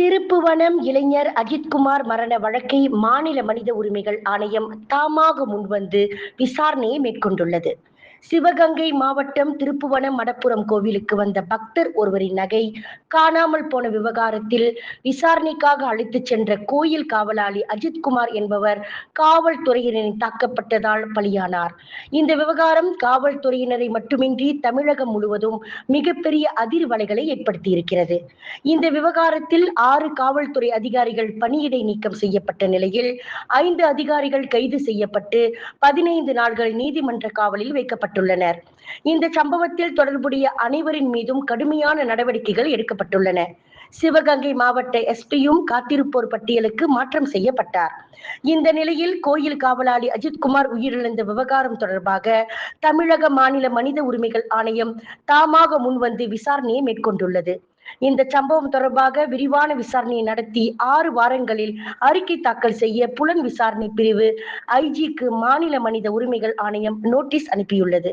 திருப்புவனம் இளைஞர் அஜித்குமார் மரண வழக்கை மாநில மனித உரிமைகள் ஆணையம் தாமாக முன்வந்து விசாரணையை மேற்கொண்டுள்ளது. சிவகங்கை மாவட்டம் திருப்புவனம் மடப்புரம் கோவிலுக்கு வந்த பக்தர் ஒருவரின் நகை காணாமல் போன விவகாரத்தில் விசாரணைக்காக அழைத்துச் சென்ற கோயில் காவலாளி அஜித்குமார் என்பவர் காவல்துறையினரின் தாக்கப்பட்டதால் பலியானார். இந்த விவகாரம் காவல்துறையினரை மட்டுமின்றி தமிழகம் முழுவதும் மிகப்பெரிய அதிர்வலைகளை ஏற்படுத்தியிருக்கிறது. இந்த விவகாரத்தில் ஆறு காவல்துறை அதிகாரிகள் பணியிடை நீக்கம் செய்யப்பட்ட நிலையில் ஐந்து அதிகாரிகள் கைது செய்யப்பட்டு பதினைந்து நாட்கள் நீதிமன்ற காவலில் வைக்கப்பட்டுள்ளனர் இந்த சம்பவத்தில் தொடர்புடைய அனைவரின் மீதும் கடுமையான நடவடிக்கைகள் எடுக்கப்பட்டுள்ளன. சிவகங்கை மாவட்ட எஸ்பியும் காத்திருப்போர் பட்டியலுக்கு மாற்றம் செய்யப்பட்டார். இந்த நிலையில் கோயில் காவலாளி அஜித்குமார் உயிரிழந்த விவகாரம் தொடர்பாக தமிழக மாநில மனித உரிமைகள் ஆணையம் தாமாக முன்வந்து விசாரணையை மேற்கொண்டுள்ளது. இந்த சம்பவம் தொடர்பாக விரிவான விசாரணையை நடத்தி ஆறு வாரங்களில் அறிக்கை தாக்கல் செய்ய புலன் விசாரணை பிரிவு ஐஜிக்கு மாநில மனித உரிமைகள் ஆணையம் நோட்டீஸ் அனுப்பியுள்ளது.